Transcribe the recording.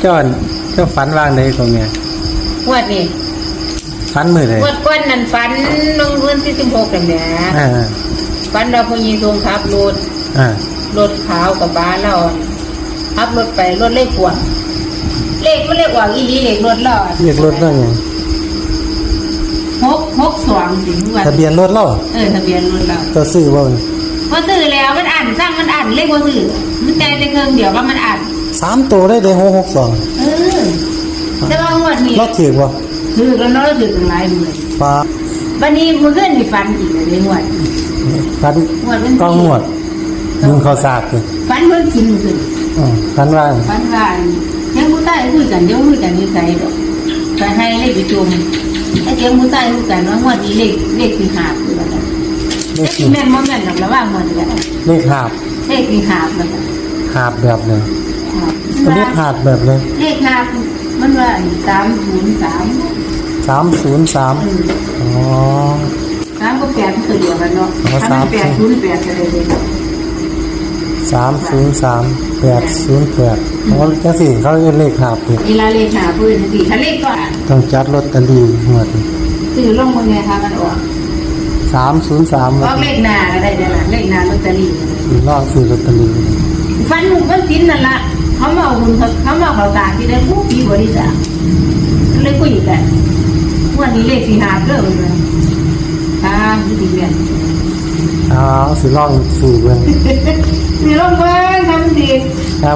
เจ้าเจ้าฝันวางใดตรงเนี้ยงวดนี่ฝันมือเลยงวดก้อนนั่นฝันลงวันที่สิบหกกันแหละอ่าฝันเราพยีทรงขับรถอ่ารถขาวกับบ้านเราขับรถไปรถเลขขวดเลขมันเลขหวังอีหลีเลขรถเราเรียกรถว่าไงหกหกสองถึงวันทะเบียนรถเราเออทะเบียนรถเราเจ้าซื้อบ่ พอซื้อแล้วมันอ่านสร้างมันอ่านเลขว่าซื้อมันใจแต่เครื่องเดียวว่ามันอ่านสามตัวได้เลยหกหกสองเออแต่ว่างวดนี้รถถือบ่ถือแล้วเนาะถือกันหลายหมื่นฟ้าวันนี้มือขึ้นมีฟันอีกเลยงวดฝันงวดมันก็งวดมึงเขาสากเลยฟันเพิ่นกินขึ้นอืมฝันว่าฟันว่ายังผู้ใต้คุยกันเดี๋ยวคุยกันอยู่ไสดอกไปให้เลขไปจุ่มถ้าเดี๋ยวผู้ใต้คุยกันว่างวดนี้เลขเลขที่หาบคือว่าจัง เลเลขขที่แม่นบ่แม่นดอกระว่างงวดนี้ก็ได้เลขหาบเลขที่หาบมันก็หาบแบบเลยหาบก็เลขหาบแบบเลยเลขหาบมันว่าสามศูนย์สามสามศูนย์สามเอออ๋อ สามก็แปดตัวเดียวกันเนาะอ๋อถ้าสามัมนแปดศูนย์แปดก็ได้เลยเนาะสามศูนย์สามแปดศูนย์แปดเพราะว่าจังสี่เขาเรียกเลขหาบเลยเวลาเลขหาพื้นสิถ้าเลขก็อ่านต้องจัดลอตเตอรี่หมดซื้อลงมือไงคะมันออก สามศูนย์สามออกเลขหน้าก็ได้เดี๋ยวละเลขหน้าลอตเตอรี่ลอกซื้อลอตเตอรี่ฟันหมุนฟันสินนั่นละเขามาเอาหุ่นเขาเขามาเอาเขาตากที่ได้ผู้ปีบริษัทเลยคุยกันวันนี้เลขสี่หาเริ่มเลยค่ะที่ดีเนี่ยอ๋อสิลองซื้อเบิ่งมีลงเบิ้งทำดี